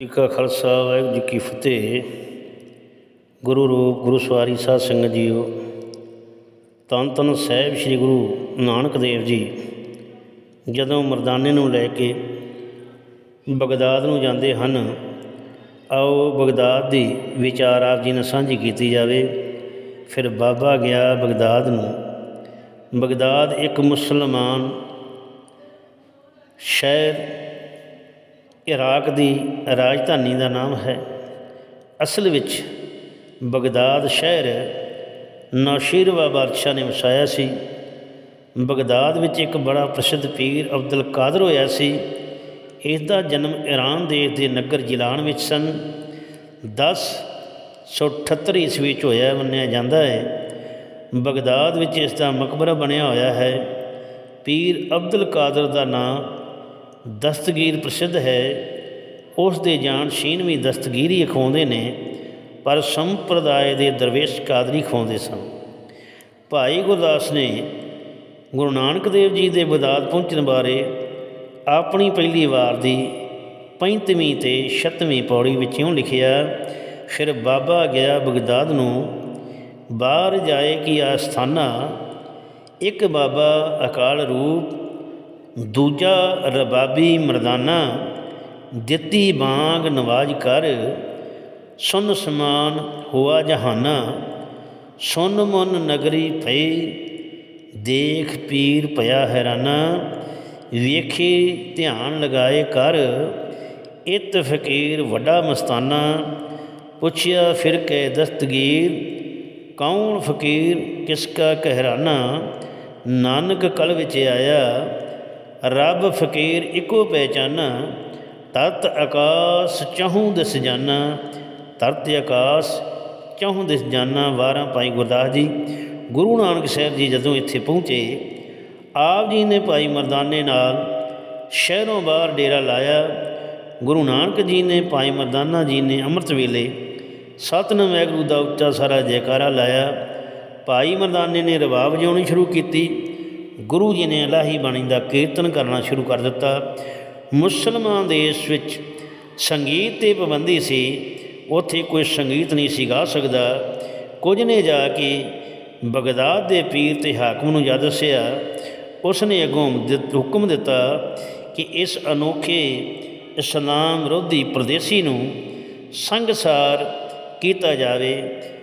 ਜੀ ਕਾ ਖਾਲਸਾ ਵਾਹਿਗੁਰੂ ਜੀ ਕੀ ਫਤਿਹ। ਗੁਰੂ ਰੂਪ, ਗੁਰੂ ਸਵਾਰੀ ਸਾਧ ਸੰਗਤ ਜੀਓ, ਤਨ ਤਨ ਸਾਹਿਬ ਸ੍ਰੀ ਗੁਰੂ ਨਾਨਕ ਦੇਵ ਜੀ, ਜਦੋਂ ਮਰਦਾਨੇ ਨੂੰ ਲੈ ਕੇ ਬਗਦਾਦ ਨੂੰ ਜਾਂਦੇ ਹਨ, ਆਓ ਬਗਦਾਦ ਦੀ ਵਿਚਾਰ ਆਪ ਜੀ ਨਾਲ ਸਾਂਝੀ ਕੀਤੀ ਜਾਵੇ। ਫਿਰ ਬਾਬਾ ਗਿਆ ਬਗਦਾਦ ਨੂੰ। ਬਗਦਾਦ ਇੱਕ ਮੁਸਲਮਾਨ ਸ਼ਹਿਰ ਇਰਾਕ ਦੀ ਰਾਜਧਾਨੀ ਦਾ ਨਾਮ ਹੈ। ਅਸਲ ਵਿੱਚ ਬਗਦਾਦ ਸ਼ਹਿਰ ਨੌਸ਼ੀਰਵਾ ਬਾਦਸ਼ਾਹ ਨੇ ਵਸਾਇਆ ਸੀ। ਬਗਦਾਦ ਵਿੱਚ ਇੱਕ ਬੜਾ ਪ੍ਰਸਿੱਧ ਪੀਰ ਅਬਦੁਲ ਕਾਦਰ ਹੋਇਆ ਸੀ। ਇਸ ਦਾ ਜਨਮ ਈਰਾਨ ਦੇਸ਼ ਦੇ ਨਗਰ ਜਿਲਾਨ ਵਿੱਚ ਸਨ। 1078 ਈਸਵੀ ਵਿੱਚ ਹੋਇਆ ਮੰਨਿਆ ਜਾਂਦਾ ਹੈ। ਬਗਦਾਦ ਵਿੱਚ ਇਸ ਦਾ ਮਕਬਰਾ ਬਣਿਆ ਹੋਇਆ ਹੈ। ਪੀਰ ਅਬਦੁਲ ਕਾਦਰ ਦਾ ਨਾਮ ਦਸਤਗੀਰ ਪ੍ਰਸਿੱਧ ਹੈ। ਉਸ ਦੇ ਜਾਣ ਛੀਨਵੀਂ ਦਸਤਗੀਰੀ ਅਖਾਉਂਦੇ ਨੇ, ਪਰ ਸੰਪਰਦਾਇ ਦੇ ਦਰਵੇਸ਼ ਕਾਦਰੀ ਖਾਉਂਦੇ ਸਨ। ਭਾਈ ਗੁਰਦਾਸ ਨੇ ਗੁਰੂ ਨਾਨਕ ਦੇਵ ਜੀ ਦੇ ਬਗਦਾਦ ਪਹੁੰਚਣ ਬਾਰੇ ਆਪਣੀ ਪਹਿਲੀ ਵਾਰ ਦੀ 35ਵੀਂ ਤੇ 36ਵੀਂ ਪੌੜੀ ਵਿੱਚੋਂ ਲਿਖਿਆ, ਫਿਰ ਬਾਬਾ ਗਿਆ ਬਗਦਾਦ ਨੂੰ, ਬਾਹਰ ਜਾਏ ਕੀ ਆਸਥਾਨਾ, ਇੱਕ ਬਾਬਾ ਅਕਾਲ ਰੂਪ ਦੂਜਾ ਰਬਾਬੀ ਮਰਦਾਨਾ, ਦਿੱਤੀ ਬਾਗ ਨਵਾਜ ਕਰ, ਸੁਨ ਸਮਾਨ ਹੋਆ ਜਹਾਨਾ, ਸੁਨ ਮਨ ਨਗਰੀ ਭਈ, ਦੇਖ ਪੀਰ ਭਇਆ ਹੈਰਾਨਾ, ਵੇਖੇ ਧਿਆਨ ਲਗਾਏ ਕਰ, ਇਤ ਫਕੀਰ ਵੱਡਾ ਮਸਤਾਨਾ, ਪੁੱਛਿਆ ਫਿਰ ਕੇ ਦਸਤਗੀਰ, ਕੌਣ ਫਕੀਰ ਕਿਸ ਕਾ ਕਹਿਰਾਨਾ, ਨਾਨਕ ਕਲ ਵਿੱਚ ਆਇਆ ਰੱਬ ਫਕੀਰ ਇੱਕੋ ਪਹਿਚਾਨਾ, ਤਤ ਆਕਾਸ ਚਹੂ ਦਿਸ ਜਾਨਾ, ਤਰਤ ਆਕਾਸ ਚਹੂ ਦਿਸ ਜਾਨਾ ਵਾਰਾਂ ਭਾਈ ਗੁਰਦਾਸ ਜੀ। ਗੁਰੂ ਨਾਨਕ ਸਾਹਿਬ ਜੀ ਜਦੋਂ ਇੱਥੇ ਪਹੁੰਚੇ, ਆਪ ਜੀ ਨੇ ਭਾਈ ਮਰਦਾਨੇ ਨਾਲ ਸ਼ਹਿਰੋਂ ਬਾਹਰ ਡੇਰਾ ਲਾਇਆ। ਗੁਰੂ ਨਾਨਕ ਜੀ ਨੇ ਭਾਈ ਮਰਦਾਨਾ ਜੀ ਨੇ ਅੰਮ੍ਰਿਤ ਵੇਲੇ ਸਤਨਾਮ ਵਾਹਿਗੁਰੂ ਦਾ ਉੱਚਾ ਸਾਰਾ ਜੈਕਾਰਾ ਲਾਇਆ। ਭਾਈ ਮਰਦਾਨੇ ਨੇ ਰਬਾਬ ਜਿਉਣੀ ਸ਼ੁਰੂ ਕੀਤੀ। ਗੁਰੂ ਜੀ ਨੇ ਇਲਾਹੀ ਬਾਣੀ ਦਾ ਕੀਰਤਨ ਕਰਨਾ ਸ਼ੁਰੂ ਕਰ ਦਿੱਤਾ। ਮੁਸਲਮਾਨ ਦੇਸ਼ ਵਿੱਚ ਸੰਗੀਤ ਤੇ ਪਾਬੰਦੀ ਸੀ। ਉੱਥੇ ਕੋਈ ਸੰਗੀਤ ਨਹੀਂ ਸੀ ਗਾ ਸਕਦਾ। ਕੁਝ ਨੇ ਜਾ ਕੇ ਬਗਦਾਦ ਦੇ ਪੀਰ ਤੇ ਹਾਕਮ ਨੂੰ ਜਦ ਦੱਸਿਆ ਉਸ ਨੇ ਅੱਗੋਂ ਦਿੱਤ- ਹੁਕਮ ਦਿੱਤਾ ਕਿ ਇਸ ਅਨੋਖੇ ਇਸਲਾਮ ਵਿਰੋਧੀ ਪ੍ਰਦੇਸੀ ਨੂੰ ਸੰਗਸਾਰ ਕੀਤਾ ਜਾਵੇ।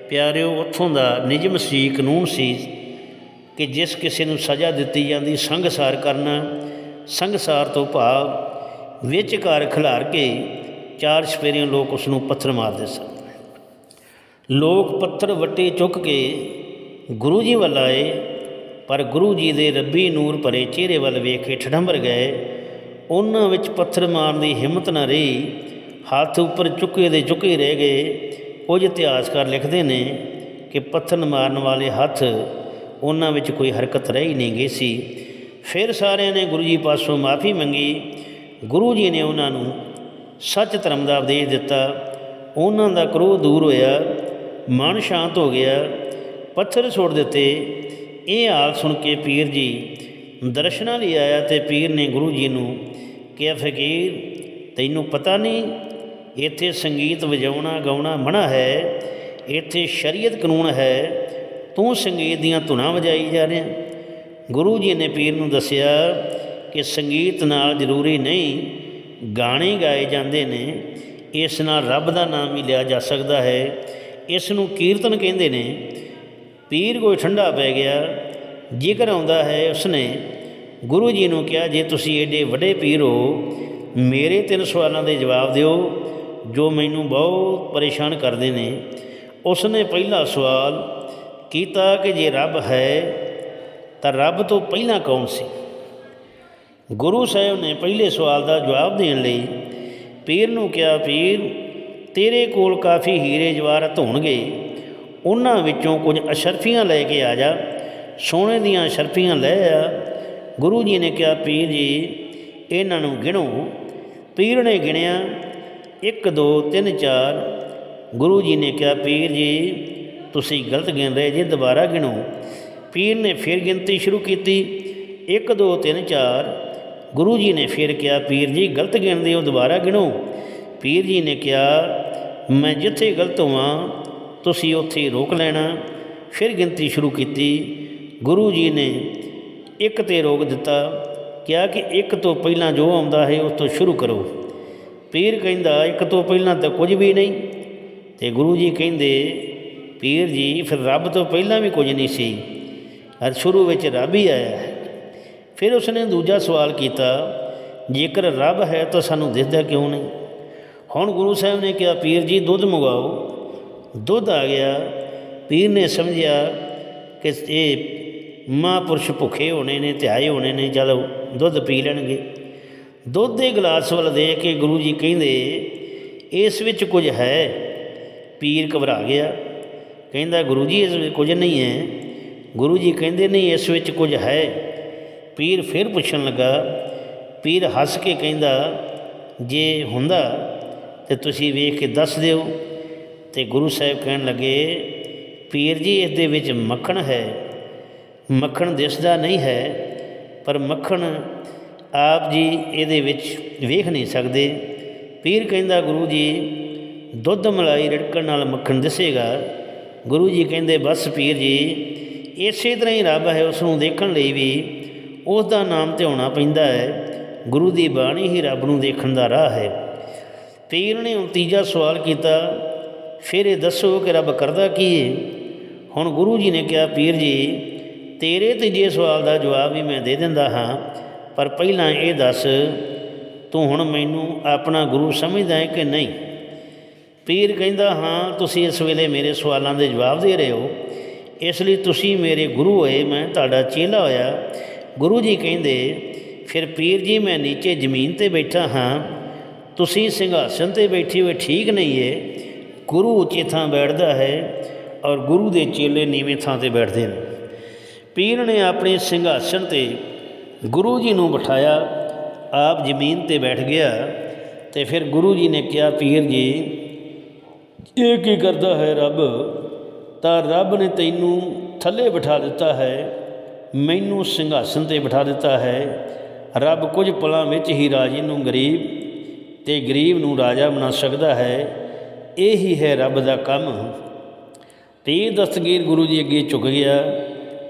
ਪਿਆਰਿਓ, ਉੱਥੋਂ ਦਾ ਨਿਯਮ ਸੀ ਕਾਨੂੰਨ ਸੀ ਕਿ ਜਿਸ ਕਿਸੇ ਨੂੰ ਸਜ਼ਾ ਦਿੱਤੀ ਜਾਂਦੀ ਸੰਗਸਾਰ ਕਰਨਾ ਸੰਗਸਾਰ ਤੋਂ ਭਾਵ ਵਿੱਚ ਘਰ ਖਿਲਾਰ ਕੇ ਚਾਰ ਸਪੇਰੀਆਂ ਲੋਕ ਉਸ ਨੂੰ ਪੱਥਰ ਮਾਰਦੇ ਸਨ ਲੋਕ ਪੱਥਰ ਵੱਟੇ ਚੁੱਕ ਕੇ ਗੁਰੂ ਜੀ ਵੱਲ ਆਏ, ਪਰ ਗੁਰੂ ਜੀ ਦੇ ਰੱਬੀ ਨੂਰ ਭਰੇ ਚਿਹਰੇ ਵੱਲ ਵੇਖ ਕੇ ਠੜੰਬਰ ਗਏ। ਉਹਨਾਂ ਵਿੱਚ ਪੱਥਰ ਮਾਰਨ ਦੀ ਹਿੰਮਤ ਨਾ ਰਹੀ। ਹੱਥ ਉੱਪਰ ਚੁੱਕੇ ਦੇ ਚੁੱਕੇ ਰਹਿ ਗਏ। ਕੁਝ ਇਤਿਹਾਸਕਾਰ ਲਿਖਦੇ ਨੇ ਕਿ ਪੱਥਰ ਮਾਰਨ ਵਾਲੇ ਹੱਥ ਉਹਨਾਂ ਵਿੱਚ ਕੋਈ ਹਰਕਤ ਰਹੀ ਨਹੀਂ ਗਈ ਸੀ। ਫਿਰ ਸਾਰਿਆਂ ਨੇ ਗੁਰੂ ਜੀ ਪਾਸੋਂ ਮਾਫੀ ਮੰਗੀ। ਗੁਰੂ ਜੀ ਨੇ ਉਹਨਾਂ ਨੂੰ ਸੱਚ ਧਰਮ ਦਾ ਉਪਦੇਸ਼ ਦਿੱਤਾ। ਉਹਨਾਂ ਦਾ ਕਰੋਧ ਦੂਰ ਹੋਇਆ, ਮਨ ਸ਼ਾਂਤ ਹੋ ਗਿਆ। ਪੱਥਰ ਛੋੜ ਦਿੱਤੇ। ਇਹ ਹਾਲ ਸੁਣ ਕੇ ਪੀਰ ਜੀ ਦਰਸ਼ਨਾਂ ਲਈ ਆਇਆ ਤੇ ਪੀਰ ਨੇ ਗੁਰੂ ਜੀ ਨੂੰ ਕਿਹਾ, ਫਕੀਰ, ਤੈਨੂੰ ਪਤਾ ਨਹੀਂ, ਇੱਥੇ ਸੰਗੀਤ ਵਜਾਉਣਾ, ਗਾਉਣਾ ਮਨਾ ਹੈ, ਇੱਥੇ ਸ਼ਰੀਅਤ ਕਾਨੂੰਨ ਹੈ ਤੂੰ ਸੰਗੀਤ ਦੀਆਂ ਧੁਨਾਂ ਵਜਾਈ ਜਾ ਰਿਹਾ। ਗੁਰੂ ਜੀ ਨੇ ਪੀਰ ਨੂੰ ਦੱਸਿਆ ਕਿ ਸੰਗੀਤ ਨਾਲ ਜ਼ਰੂਰੀ ਨਹੀਂ, ਗਾਣੇ ਗਾਏ ਜਾਂਦੇ ਨੇ, ਇਸ ਨਾਲ ਰੱਬ ਦਾ ਨਾਮ ਵੀ ਲਿਆ ਜਾ ਸਕਦਾ ਹੈ। ਇਸ ਨੂੰ ਕੀਰਤਨ ਕਹਿੰਦੇ ਨੇ। ਪੀਰ ਕੋਈ ਠੰਡਾ ਪੈ ਗਿਆ, ਜ਼ਿਕਰ ਆਉਂਦਾ ਹੈ ਉਸਨੇ, ਗੁਰੂ ਜੀ ਨੂੰ ਕਿਹਾ, ਜੇ ਤੁਸੀਂ ਏਡੇ ਵੱਡੇ ਪੀਰ ਹੋ, ਮੇਰੇ ਤਿੰਨ ਸਵਾਲਾਂ ਦੇ ਜਵਾਬ ਦਿਓ, ਜੋ ਮੈਨੂੰ ਬਹੁਤ ਪਰੇਸ਼ਾਨ ਕਰਦੇ ਨੇ। ਉਸਨੇ ਪਹਿਲਾ ਸਵਾਲ ਕੀਤਾ ਕਿ ਜੇ ਰੱਬ ਹੈ, ਤਾਂ ਰੱਬ ਤੋਂ ਪਹਿਲਾਂ ਕੌਣ ਸੀ? ਗੁਰੂ ਸਾਹਿਬ ਨੇ ਪਹਿਲੇ ਸਵਾਲ ਦਾ ਜਵਾਬ ਦੇਣ ਲਈ ਪੀਰ ਨੂੰ ਕਿਹਾ, ਪੀਰ, ਤੇਰੇ ਕੋਲ ਕਾਫੀ ਹੀਰੇ ਜਵਾਹਰਤ ਹੋਣਗੇ ਉਹਨਾਂ ਵਿੱਚੋਂ ਕੁਝ ਅਸ਼ਰਫੀਆਂ ਲੈ ਕੇ ਆ ਜਾ। ਸੋਨੇ ਦੀਆਂ ਅਸ਼ਰਫੀਆਂ ਲੈ ਆ। ਗੁਰੂ ਜੀ ਨੇ ਕਿਹਾ, ਪੀਰ ਜੀ, ਇਹਨਾਂ ਨੂੰ ਗਿਣੋ। ਪੀਰ ਨੇ ਗਿਣਿਆ 1 2 3 4 ਗੁਰੂ ਜੀ ਨੇ ਕਿਹਾ, ਪੀਰ ਜੀ ਤੁਸੀਂ ਗਲਤ ਗਿਣ ਰਹੇ ਜੀ ਦੁਬਾਰਾ ਗਿਣੋ। ਪੀਰ ਨੇ ਫਿਰ ਗਿਣਤੀ ਸ਼ੁਰੂ ਕੀਤੀ। 1 2 3 4 ਗੁਰੂ ਜੀ ਨੇ ਫਿਰ ਕਿਹਾ, ਪੀਰ ਜੀ, ਗਲਤ ਗਿਣਦੇ ਹੋ, ਦੁਬਾਰਾ ਗਿਣੋ। ਪੀਰ ਜੀ ਨੇ ਕਿਹਾ, ਮੈਂ ਜਿੱਥੇ ਗਲਤ ਹੋਵਾਂ, ਤੁਸੀਂ ਉੱਥੇ ਰੋਕ ਲੈਣਾ। ਫਿਰ ਗਿਣਤੀ ਸ਼ੁਰੂ ਕੀਤੀ। ਗੁਰੂ ਜੀ ਨੇ ਇੱਕ ਤੇ ਰੋਕ ਦਿੱਤਾ। ਕਿਹਾ ਕਿ ਇੱਕ ਤੋਂ ਪਹਿਲਾਂ ਜੋ ਆਉਂਦਾ ਹੈ ਉਸ ਤੋਂ ਸ਼ੁਰੂ ਕਰੋ। ਪੀਰ ਕਹਿੰਦਾ, ਇੱਕ ਤੋਂ ਪਹਿਲਾਂ ਤਾਂ ਕੁਝ ਵੀ ਨਹੀਂ। ਤੇ ਗੁਰੂ ਜੀ ਕਹਿੰਦੇ ਪੀਰ ਜੀ, ਫਿਰ ਰੱਬ ਤੋਂ ਪਹਿਲਾਂ ਵੀ ਕੁਝ ਨਹੀਂ ਸੀ। ਅਰ ਸ਼ੁਰੂ ਵਿੱਚ ਰੱਬ ਹੀ ਆਇਆ ਹੈ। ਫਿਰ ਉਸਨੇ ਦੂਜਾ ਸਵਾਲ ਕੀਤਾ, ਜੇਕਰ ਰੱਬ ਹੈ ਤਾਂ ਸਾਨੂੰ ਦਿਸਦਾ ਕਿਉਂ ਨਹੀਂ? ਹੁਣ ਗੁਰੂ ਸਾਹਿਬ ਨੇ ਕਿਹਾ, ਪੀਰ ਜੀ, ਦੁੱਧ ਮੰਗਵਾਓ। ਦੁੱਧ ਆ ਗਿਆ। ਪੀਰ ਨੇ ਸਮਝਿਆ ਕਿ ਇਹ ਮਹਾਂਪੁਰਸ਼ ਭੁੱਖੇ ਹੋਣੇ ਨੇ, ਧਿਆਏ ਹੋਣੇ ਨੇ ਜਦੋਂ ਦੁੱਧ ਪੀ ਲੈਣਗੇ। ਦੁੱਧ ਦੇ ਗਲਾਸ ਵੱਲ ਦੇ ਕੇ ਗੁਰੂ ਜੀ ਕਹਿੰਦੇ, ਇਸ ਵਿੱਚ ਕੁਝ ਹੈ। ਪੀਰ ਘਬਰਾ ਗਿਆ। ਕਹਿੰਦਾ ਗੁਰੂ ਜੀ, ਇਸ ਵਿੱਚ ਕੁਝ ਨਹੀਂ ਹੈ। ਗੁਰੂ ਜੀ ਕਹਿੰਦੇ, ਨਹੀਂ, ਇਸ ਵਿੱਚ ਕੁਝ ਹੈ। ਪੀਰ ਫਿਰ ਪੁੱਛਣ ਲੱਗਾ, ਪੀਰ ਹੱਸ ਕੇ ਕਹਿੰਦਾ, ਜੇ ਹੁੰਦਾ ਤੇ ਤੁਸੀਂ ਵੇਖ ਕੇ ਦੱਸ ਦਿਓ। ਤੇ ਗੁਰੂ ਸਾਹਿਬ ਕਹਿਣ ਲੱਗੇ, ਪੀਰ ਜੀ, ਇਸ ਦੇ ਵਿੱਚ ਮੱਖਣ ਹੈ। ਮੱਖਣ ਦਿਸਦਾ ਨਹੀਂ ਹੈ, ਪਰ ਮੱਖਣ ਆਪ ਜੀ ਇਹਦੇ ਵਿੱਚ ਵੇਖ ਨਹੀਂ ਸਕਦੇ। ਪੀਰ ਕਹਿੰਦਾ, ਗੁਰੂ ਜੀ, ਦੁੱਧ ਮਲਾਈ ਰਿੜਕਣ ਨਾਲ ਮੱਖਣ ਦਿਸੇਗਾ। ਗੁਰੂ ਜੀ ਕਹਿੰਦੇ, ਬਸ ਪੀਰ ਜੀ, ਇਸੇ ਤਰ੍ਹਾਂ ਹੀ ਰੱਬ ਹੈ ਉਸ ਨੂੰ ਦੇਖਣ ਲਈ ਵੀ ਉਸ ਦਾ ਨਾਮ ਧਿਆਉਣਾ ਪੈਂਦਾ ਹੈ। ਗੁਰੂ ਦੀ ਬਾਣੀ ਹੀ ਰੱਬ ਨੂੰ ਦੇਖਣ ਦਾ ਰਾਹ ਹੈ। ਪੀਰ ਨੇ ਤੀਜਾ ਸਵਾਲ ਕੀਤਾ, ਫਿਰ ਇਹ ਦੱਸੋ ਕਿ ਰੱਬ ਕਰਦਾ ਕੀ ਹੈ ਹੁਣ ਗੁਰੂ ਜੀ ਨੇ ਕਿਹਾ, ਪੀਰ ਜੀ, ਤੇਰੇ ਤੀਜੇ ਸਵਾਲ ਦਾ ਜਵਾਬ ਵੀ ਮੈਂ ਦੇ ਦਿੰਦਾ ਹਾਂ, ਪਰ ਪਹਿਲਾਂ ਇਹ ਦੱਸ, ਤੂੰ ਹੁਣ ਮੈਨੂੰ ਆਪਣਾ ਗੁਰੂ ਸਮਝਦਾ ਹੈ ਕਿ ਨਹੀਂ? ਪੀਰ ਕਹਿੰਦਾ, ਹਾਂ, ਤੁਸੀਂ ਇਸ ਵੇਲੇ ਮੇਰੇ ਸਵਾਲਾਂ ਦੇ ਜਵਾਬ ਦੇ ਰਹੇ ਹੋ। ਇਸ ਲਈ ਤੁਸੀਂ ਮੇਰੇ ਗੁਰੂ ਹੋਏ, ਮੈਂ ਤੁਹਾਡਾ ਚੇਲਾ ਹੋਇਆ। ਗੁਰੂ ਜੀ ਕਹਿੰਦੇ, ਫਿਰ ਪੀਰ ਜੀ, ਮੈਂ ਨੀਚੇ ਜ਼ਮੀਨ ਤੇ ਬੈਠਾ ਹਾਂ। ਤੁਸੀਂ ਸਿੰਘਾਸਨ ਤੇ ਬੈਠੇ ਹੋਏ ਠੀਕ ਨਹੀਂ ਹੈ ਗੁਰੂ ਉੱਚੀ ਥਾਂ ਬੈਠਦਾ ਹੈ ਔਰ ਗੁਰੂ ਦੇ ਚੇਲੇ ਨੀਵੇਂ ਥਾਂ ਤੇ ਬੈਠਦੇ ਨੇ। ਪੀਰ ਨੇ ਆਪਣੇ ਸਿੰਘਾਸਨ ਤੇ ਗੁਰੂ ਜੀ ਨੂੰ ਬਿਠਾਇਆ। ਆਪ ਜ਼ਮੀਨ ਤੇ ਬੈਠ ਗਿਆ ਤੇ ਫਿਰ ਗੁਰੂ ਜੀ ਨੇ ਕਿਹਾ, ਪੀਰ ਜੀ ਇਹ ਕੀ ਕਰਦਾ ਹੈ ਰੱਬ? ਤਾਂ ਰੱਬ ਨੇ ਤੈਨੂੰ ਥੱਲੇ ਬਿਠਾ ਦਿੱਤਾ ਹੈ, ਮੈਨੂੰ ਸਿੰਘਾਸਨ ਤੇ ਬਿਠਾ ਦਿੱਤਾ ਹੈ। ਰੱਬ ਕੁਝ ਪਲਾਂ ਵਿੱਚ ਹੀ ਰਾਜੇ ਨੂੰ ਗਰੀਬ ਤੇ ਗਰੀਬ ਨੂੰ ਰਾਜਾ ਬਣਾ ਸਕਦਾ ਹੈ। ਇਹ ਹੀ ਹੈ ਰੱਬ ਦਾ ਕੰਮ। ਪੀਰ ਦਸਤਗੀਰ ਗੁਰੂ ਜੀ ਅੱਗੇ ਝੁਕ ਗਿਆ।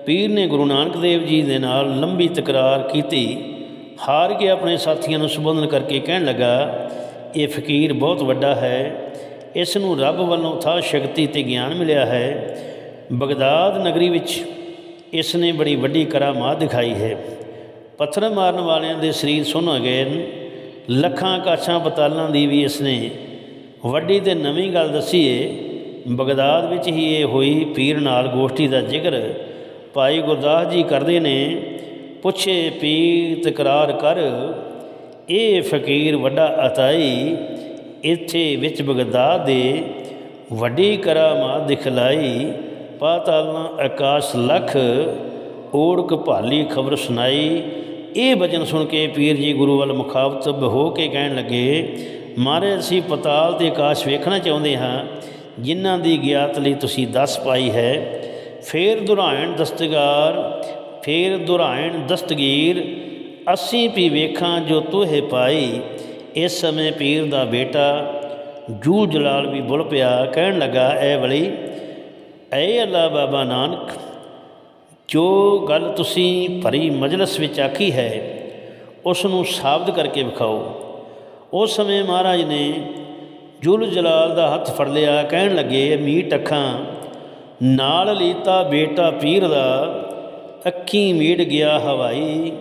ਪੀਰ ਨੇ ਗੁਰੂ ਨਾਨਕ ਦੇਵ ਜੀ ਦੇ ਨਾਲ ਲੰਬੀ ਤਕਰਾਰ ਕੀਤੀ। ਹਾਰ ਕੇ ਆਪਣੇ ਸਾਥੀਆਂ ਨੂੰ ਸੰਬੋਧਨ ਕਰਕੇ ਕਹਿਣ ਲੱਗਾ, ਇਹ ਫਕੀਰ ਬਹੁਤ ਵੱਡਾ ਹੈ। ਇਸ ਨੂੰ ਰੱਬ ਵੱਲੋਂ ਥਾ ਸ਼ਕਤੀ ਤੇ ਗਿਆਨ ਮਿਲਿਆ ਹੈ। ਬਗਦਾਦ ਨਗਰੀ ਵਿੱਚ ਇਸ ਨੇ ਬੜੀ ਵੱਡੀ ਕਰਾਮਾਤ ਦਿਖਾਈ ਹੈ। ਪੱਥਰ ਮਾਰਨ ਵਾਲਿਆਂ ਦੇ ਸਰੀਰ ਸੁਣ ਹੋ ਗਏ ਲੱਖਾਂ ਕਾਛਾਂ ਬਤਾਲਾਂ ਦੀ ਵੀ ਇਸ ਨੇ ਵੱਡੀ ਤੇ ਨਵੀਂ ਗੱਲ ਦੱਸੀ ਏ। ਬਗਦਾਦ ਵਿੱਚ ਹੀ ਇਹ ਹੋਈ ਪੀਰ ਨਾਲ ਗੋਸ਼ਟੀ ਦਾ ਜ਼ਿਕਰ। ਭਾਈ ਗੁਰਦਾਸ ਜੀ ਕਰਦੇ ਨੇ, ਪੁੱਛੇ ਪੀਰ ਤਕਰਾਰ ਕਰ, ਇਹ ਫਕੀਰ ਵੱਡਾ ਅਤਾਈ ਇੱਥੇ ਵਿੱਚ ਬਗਦਾਦ ਦੇ ਵੱਡੀ ਕਰਾਮਾਤ ਦਿਖਲਾਈ, ਪਾਤਾਲਾਂ ਆਕਾਸ਼ ਲਖ, ਓੜਕ ਭਾਲੀ ਖਬਰ ਸੁਣਾਈ। ਇਹ ਵਚਨ ਸੁਣ ਕੇ ਪੀਰ ਜੀ ਗੁਰੂ ਵੱਲ ਮੁਖਾਤਬ ਹੋ ਕੇ ਕਹਿਣ ਲੱਗੇ, ਮਾਰੇ, ਅਸੀਂ ਪਤਾਲ ਤੇ ਆਕਾਸ਼ ਵੇਖਣਾ ਚਾਹੁੰਦੇ ਹਾਂ, ਜਿਨ੍ਹਾਂ ਦੀ ਗਿਆਤ ਲਈ ਤੁਸੀਂ ਦੱਸ ਪਾਈ ਹੈ। ਫੇਰ ਦੁਰਾਇਣ ਦਸਤਗਾਰ, ਫੇਰ ਦੁਰਾਇਣ ਦਸਤਗੀਰ, ਅਸੀਂ ਵੀ ਵੇਖਾਂ ਜੋ ਤੋਹੇ ਪਾਈ। ਇਸ ਸਮੇਂ ਪੀਰ ਦਾ ਬੇਟਾ ਜੂਲ ਜਲਾਲ ਵੀ ਬੁਲ ਪਿਆ, ਕਹਿਣ ਲੱਗਾ, ਐ ਵਲੀ, ਐ ਅੱਲਾ ਬਾਬਾ ਨਾਨਕ, ਜੋ ਗੱਲ ਤੁਸੀਂ ਭਰੀ ਮਜਲਿਸ ਵਿੱਚ ਆਖੀ ਹੈ ਉਸ ਨੂੰ ਸਾਬਤ ਕਰਕੇ ਵਿਖਾਓ। ਉਸ ਸਮੇਂ ਮਹਾਰਾਜ ਨੇ ਜੁਲ ਜਲਾਲ ਦਾ ਹੱਥ ਫੜ ਲਿਆ, ਕਹਿਣ ਲੱਗੇ, ਮੀਟ ਅੱਖਾਂ, ਨਾਲ ਲੀਤਾ ਬੇਟਾ ਪੀਰ ਦਾ, ਅੱਖੀ ਮੀਟ ਗਿਆ ਹਵਾਈ,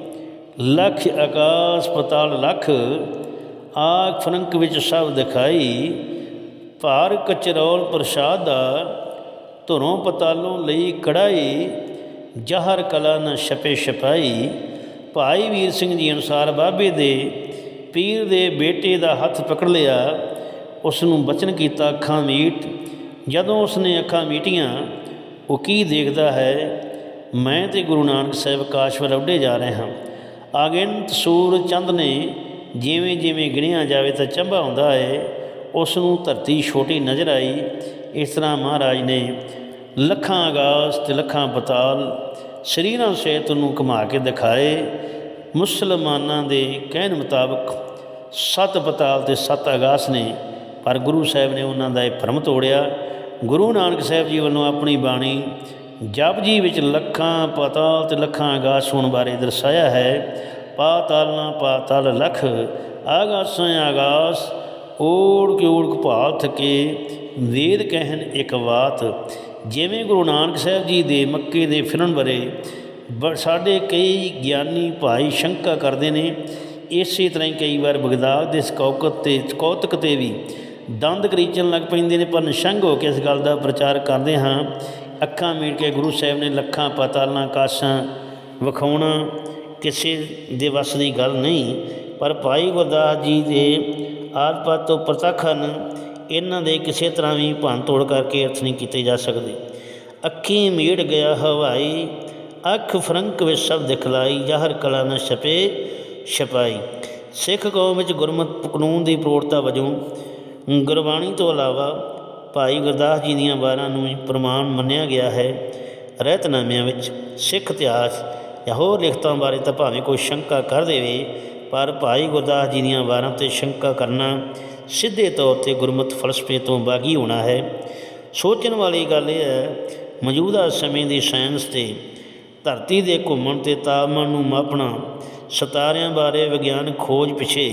ਲੱਖ ਆਕਾਸ਼ ਪਤਾਲ ਲੱਖ ਆਖ ਫਰੰਕ ਵਿੱਚ ਸਭ ਦਿਖਾਈ, ਭਾਰ ਕਚਰੌਲ ਪ੍ਰਸ਼ਾਦ ਦਾ ਧੁਰੋਂ ਪਤਾਲੋਂ ਲਈ ਕੜਾਈ ਜਹਰ ਕਲਾ ਨ ਛਪੇ ਛਪਾਈ। ਭਾਈ ਵੀਰ ਸਿੰਘ ਜੀ ਅਨੁਸਾਰ ਬਾਬੇ ਦੇ ਪੀਰ ਦੇ ਬੇਟੇ ਦਾ ਹੱਥ ਪਕੜ ਲਿਆ। ਉਸ ਨੂੰ ਬਚਨ ਕੀਤਾ ਅੱਖਾਂ ਮੀਟ। ਜਦੋਂ ਉਸ ਨੇ ਅੱਖਾਂ ਮੀਟੀਆਂ, ਉਹ ਕੀ ਦੇਖਦਾ ਹੈ? ਮੈਂ ਤੇ ਗੁਰੂ ਨਾਨਕ ਸਾਹਿਬ ਕਾਸ਼ਵਰ ਵੱਲ ਉੱਡੇ ਜਾ ਰਹੇ ਹਾਂ। ਆਗਿੰਤ ਸੂਰ ਚੰਦ ਨੇ ਜਿਵੇਂ ਜਿਵੇਂ ਗਿਣਿਆ ਜਾਵੇ ਤਾਂ ਚੰਬਾ ਹੁੰਦਾ ਹੈ, ਉਸ ਨੂੰ ਧਰਤੀ ਛੋਟੀ ਨਜ਼ਰ ਆਈ। ਇਸ ਤਰ੍ਹਾਂ ਮਹਾਰਾਜ ਨੇ ਲੱਖਾਂ ਆਗਾਸ ਤੇ ਲੱਖਾਂ ਪਤਾਲ ਸਰੀਰਾਂ ਸਹਿਤ ਨੂੰ ਘੁਮਾ ਕੇ ਦਿਖਾਏ। ਮੁਸਲਮਾਨਾਂ ਦੇ ਕਹਿਣ ਮੁਤਾਬਕ ਸੱਤ ਪਤਾਲ ਤੇ ਸੱਤ ਆਗਾਸ ਨੇ, ਪਰ ਗੁਰੂ ਸਾਹਿਬ ਨੇ ਉਹਨਾਂ ਦਾ ਇਹ ਭਰਮ ਤੋੜਿਆ। ਗੁਰੂ ਨਾਨਕ ਸਾਹਿਬ ਜੀ ਵੱਲੋਂ ਆਪਣੀ ਬਾਣੀ ਜਪਜੀ ਵਿੱਚ ਲੱਖਾਂ ਪਤਾਲ ਤੇ ਲੱਖਾਂ ਆਗਾਸ ਹੋਣ ਬਾਰੇ ਦਰਸਾਇਆ ਹੈ। ਪਾਤਾਲ ਨਾ ਪਾਤਾਲ ਲਖ, ਆਗਾਸਾਂ ਆਗਾਸ ਓੜ ਕੇ ਓੜ ਭਾਲ ਥਕੇ ਵੇਦ ਕਹਿਣ ਇੱਕ ਬਾਤ ਜਿਵੇਂ ਗੁਰੂ ਨਾਨਕ ਸਾਹਿਬ ਜੀ ਦੇ ਮੱਕੇ ਦੇ ਫਿਰਨ ਬਾਰੇ ਬ ਸਾਡੇ ਕਈ ਗਿਆਨੀ ਭਾਈ ਸ਼ੰਕਾ ਕਰਦੇ ਨੇ। ਇਸੇ ਤਰ੍ਹਾਂ ਹੀ ਕਈ ਵਾਰ ਬਗਦਾਦ ਦੇ ਸਕੌਕਤ ਤੇ, ਸਕੌਤਕ ਤੇ ਵੀ ਦੰਦ ਕਰੀਚਣ ਲੱਗ ਪੈਂਦੇ ਨੇ, ਪਰ ਨਿਸ਼ੰਗ ਹੋ ਕੇ ਇਸ ਗੱਲ ਦਾ ਪ੍ਰਚਾਰ ਕਰਦੇ ਹਾਂ। ਅੱਖਾਂ ਮੀਟ ਕੇ ਗੁਰੂ ਸਾਹਿਬ ਨੇ ਲੱਖਾਂ ਪਤਾਲਾਂ ਕਾਸ਼ਾਂ ਵਿਖਾਉਣਾ ਕਿਸੇ ਦੇ ਵੱਸ ਦੀ ਗੱਲ ਨਹੀਂ, ਪਰ ਭਾਈ ਗੁਰਦਾਸ ਜੀ ਦੇ ਆਦਪਤ ਤੋਂ ਪ੍ਰਤੱਖ ਹਨ, ਇਹਨਾਂ ਦੇ ਕਿਸੇ ਤਰ੍ਹਾਂ ਵੀ ਭੰਨ ਤੋੜ ਕਰਕੇ ਅਰਥ ਨਹੀਂ ਕੀਤੇ ਜਾ ਸਕਦੇ। ਅੱਖੀ ਮੀੜ ਗਿਆ ਹਵਾਈ, ਅੱਖ ਫਰੰਕ ਵਿੱਚ ਸਭ ਦਿਖਲਾਈ, ਜਹਰ ਕਲਾ ਨ ਛਪੇ, ਛਪਾਈ। ਸਿੱਖ ਕੌਮ ਵਿੱਚ ਗੁਰਮਤਿ ਕਾਨੂੰਨ ਦੀ ਪ੍ਰੋੜਤਾ ਵਜੋਂ ਗੁਰਬਾਣੀ ਤੋਂ ਇਲਾਵਾ ਭਾਈ ਗੁਰਦਾਸ ਜੀ ਦੀਆਂ ਵਾਰਾਂ ਨੂੰ ਪ੍ਰਮਾਣ ਮੰਨਿਆ ਗਿਆ ਹੈ। ਰਹਿਤਨਾਮਿਆਂ ਵਿੱਚ ਸਿੱਖ ਇਤਿਹਾਸ ਜਾਂ ਹੋਰ ਲਿਖਤਾਂ ਬਾਰੇ ਤਾਂ ਭਾਵੇਂ ਕੋਈ ਸ਼ੰਕਾ ਕਰ ਦੇਵੇ, ਪਰ ਭਾਈ ਗੁਰਦਾਸ ਜੀ ਦੀਆਂ ਵਾਰਾਂ ਤੇ ਸ਼ੰਕਾ ਕਰਨਾ ਸਿੱਧੇ ਤੌਰ ਤੇ ਗੁਰਮਤਿ ਫਲਸਫੇ ਤੋਂ ਬਾਗੀ ਹੋਣਾ ਹੈ। ਸੋਚਣ ਵਾਲੀ ਗੱਲ ਇਹ ਹੈ, ਮੌਜੂਦਾ ਸਮੇਂ ਦੀ ਸਾਇੰਸ ਤੇ ਧਰਤੀ ਦੇ ਘੁੰਮਣ ਤੇ ਤਾਪਮਾਨ ਨੂੰ ਮਾਪਣਾ, ਸਿਤਾਰਿਆਂ ਬਾਰੇ ਵਿਗਿਆਨ ਖੋਜ ਪਿੱਛੇ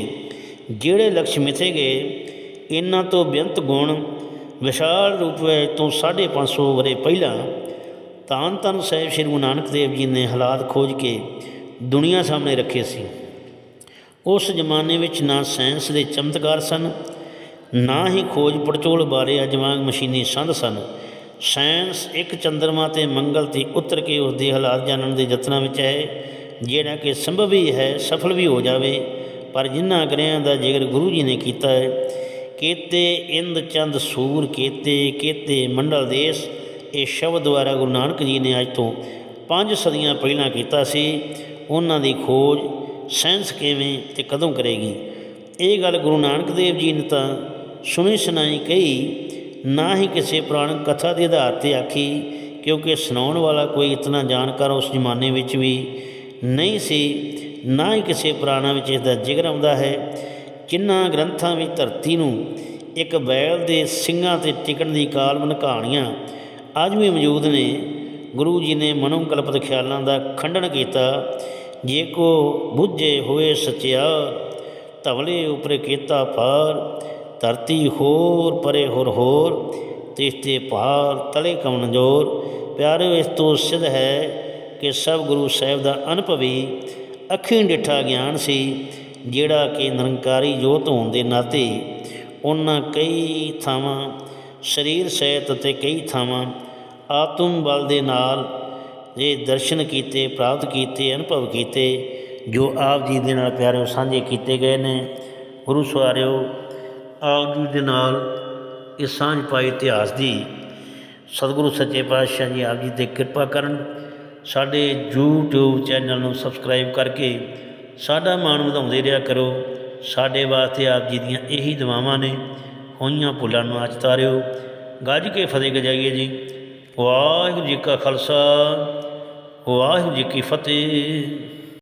ਜਿਹੜੇ ਲਕਸ਼ ਮਿਥੇ ਗਏ, ਇਹਨਾਂ ਤੋਂ ਬੇਅੰਤ ਗੁਣ ਵਿਸ਼ਾਲ ਰੂਪ ਵਿੱਚ ਤੋਂ 550 ਵਰੇ ਪਹਿਲਾਂ ਧੰਨ ਧੰਨ ਸਾਹਿਬ ਸ੍ਰੀ ਗੁਰੂ ਨਾਨਕ ਦੇਵ ਜੀ ਨੇ ਹਾਲਾਤ ਖੋਜ ਕੇ ਦੁਨੀਆ ਸਾਹਮਣੇ ਰੱਖੇ ਸੀ। ਉਸ ਜ਼ਮਾਨੇ ਵਿੱਚ ਨਾ ਸਾਇੰਸ ਦੇ ਚਮਤਕਾਰ ਸਨ, ਨਾ ਹੀ ਖੋਜ ਪੜਚੋਲ ਬਾਰੇ ਅਜਵਾਂਗ ਮਸ਼ੀਨੀ ਸੰਦ ਸਨ। ਸਾਇੰਸ ਇੱਕ ਚੰਦਰਮਾ ਤੇ ਮੰਗਲ ਤੇ ਉਤਰ ਕੇ ਉਸ ਦੇ ਹਾਲਾਤ ਜਾਣਨ ਦੇ ਯਤਨਾਂ ਵਿੱਚ ਹੈ ਜਿਹੜਾ ਕਿ ਸੰਭਵ ਵੀ ਹੈ ਸਫਲ ਵੀ ਹੋ ਜਾਵੇ, ਪਰ ਜਿਨ੍ਹਾਂ ਗ੍ਰਹਿਆਂ ਦਾ ਜ਼ਿਕਰ ਗੁਰੂ ਜੀ ਨੇ ਕੀਤਾ ਹੈ, ਕੇਤੇ ਇੰਦ ਚੰਦ ਸੂਰ, ਕੇਤੇ ਕੇਤੇ ਮੰਡਲ ਦੇਸ਼ ਇਹ ਸ਼ਬਦ ਦੁਆਰਾ ਗੁਰੂ ਨਾਨਕ ਜੀ ਨੇ ਅੱਜ ਤੋਂ ਪੰਜ ਸਦੀਆਂ ਪਹਿਲਾਂ ਕੀਤਾ ਸੀ। ਉਹਨਾਂ ਦੀ ਖੋਜ ਸਾਇੰਸ ਕਿਵੇਂ ਤੇ ਕਦੋਂ ਕਰੇਗੀ? ਇਹ ਗੱਲ ਗੁਰੂ ਨਾਨਕ ਦੇਵ ਜੀ ਨੇ ਤਾਂ ਸੁਣੀ ਸੁਣਾਈ ਕਹੀ। ਨਾ ਹੀ ਕਿਸੇ ਪੁਰਾਣ ਕਥਾ ਦੇ ਆਧਾਰ ਤੇ ਆਖੀ, ਕਿਉਂਕਿ ਸੁਣਾਉਣ ਵਾਲਾ ਕੋਈ ਇਤਨਾ ਜਾਣਕਾਰ ਉਸ ਜ਼ਮਾਨੇ ਵਿੱਚ ਵੀ ਨਹੀਂ ਸੀ। ਨਾ ਹੀ ਕਿਸੇ ਪੁਰਾਣਾ ਵਿੱਚ ਇਸ ਦਾ ਜ਼ਿਕਰ ਆਉਂਦਾ ਹੈ। ਜਿਨ੍ਹਾਂ ਗ੍ਰੰਥਾਂ ਵਿੱਚ ਧਰਤੀ ਨੂੰ ਇੱਕ ਬੈਲ ਦੇ ਸਿੰਘਾਂ ਤੇ ਟਿਕਣ ਦੀ ਕਾਲਮਨ ਕਹਾਣੀਆਂ ਅੱਜ ਵੀ ਮੌਜੂਦ ਨੇ। ਗੁਰੂ ਜੀ ਨੇ ਮਨੋਕਲਪਿਤ ਖਿਆਲਾਂ ਦਾ ਖੰਡਨ ਕੀਤਾ। ਜੇ ਕੋ ਬੁੱਝੇ ਹੋਏ ਸਚਿਆ, ਧਵਲੇ ਉਪਰੇ ਕੀਤਾ ਪਾਰ ਧਰਤੀ ਹੋਰ ਪਰੇ ਹੋਰ ਹੋਰ ਤਿਸ ਤੇ ਪਾਰ ਤਲੇ ਕਮਨ ਜੋਰ। ਪਿਆਰਿਓ, ਇਸ ਤੋਂ ਸਿੱਧ ਹੈ ਕਿ ਸਭ ਗੁਰੂ ਸਾਹਿਬ ਦਾ ਅਨੁਭਵੀ ਅੱਖੀਂ ਡਿਠਾ ਗਿਆਨ ਸੀ, ਜਿਹੜਾ ਕਿ ਨਿਰੰਕਾਰੀ ਜੋਤ ਹੋਣ ਦੇ ਨਾਤੇ ਉਹਨਾਂ ਕਈ ਥਾਵਾਂ ਸਰੀਰ ਸਹਿਤ ਅਤੇ ਕਈ ਥਾਵਾਂ ਆਤਮ ਬਲ ਦੇ ਨਾਲ ਇਹ ਦਰਸ਼ਨ ਕੀਤੇ, ਪ੍ਰਾਪਤ ਕੀਤੇ, ਅਨੁਭਵ ਕੀਤੇ, ਜੋ ਆਪ ਜੀ ਦੇ ਨਾਲ ਪਿਆਰੇ ਸਾਂਝੇ ਕੀਤੇ ਗਏ ਨੇ। ਗੁਰੂ ਸਵਾਰਿਓ, ਆਪ ਜੀ ਦੇ ਨਾਲ ਇਹ ਸਾਂਝ ਪਾਈ ਇਤਿਹਾਸ ਦੀ ਸਤਿਗੁਰੂ ਸੱਚੇ ਪਾਤਸ਼ਾਹ ਜੀ ਆਪ ਜੀ ਤੇ ਕਿਰਪਾ ਕਰਨ। ਸਾਡੇ YouTube ਚੈਨਲ ਨੂੰ ਸਬਸਕ੍ਰਾਈਬ ਕਰਕੇ ਸਾਡਾ ਮਾਣ ਵਧਾਉਂਦੇ ਰਿਹਾ ਕਰੋ। ਸਾਡੇ ਵਾਸਤੇ ਆਪ ਜੀ ਦੀਆਂ ਇਹੀ ਦੁਆਵਾਂ ਨੇ। ਹੋਈਆਂ ਭੁੱਲਾਂ ਨੂੰ ਅੱਜ ਤਾਰਿਓ। ਗੱਜ ਕੇ ਫਤਿਹ ਗਜਾਈਏ ਜੀ। ਵਾਹਿਗੁਰੂ ਜੀ ਕਾ ਖਾਲਸਾ, ਵਾਹਿਗੁਰੂ ਜੀ ਕੀ ਫਤਿਹ।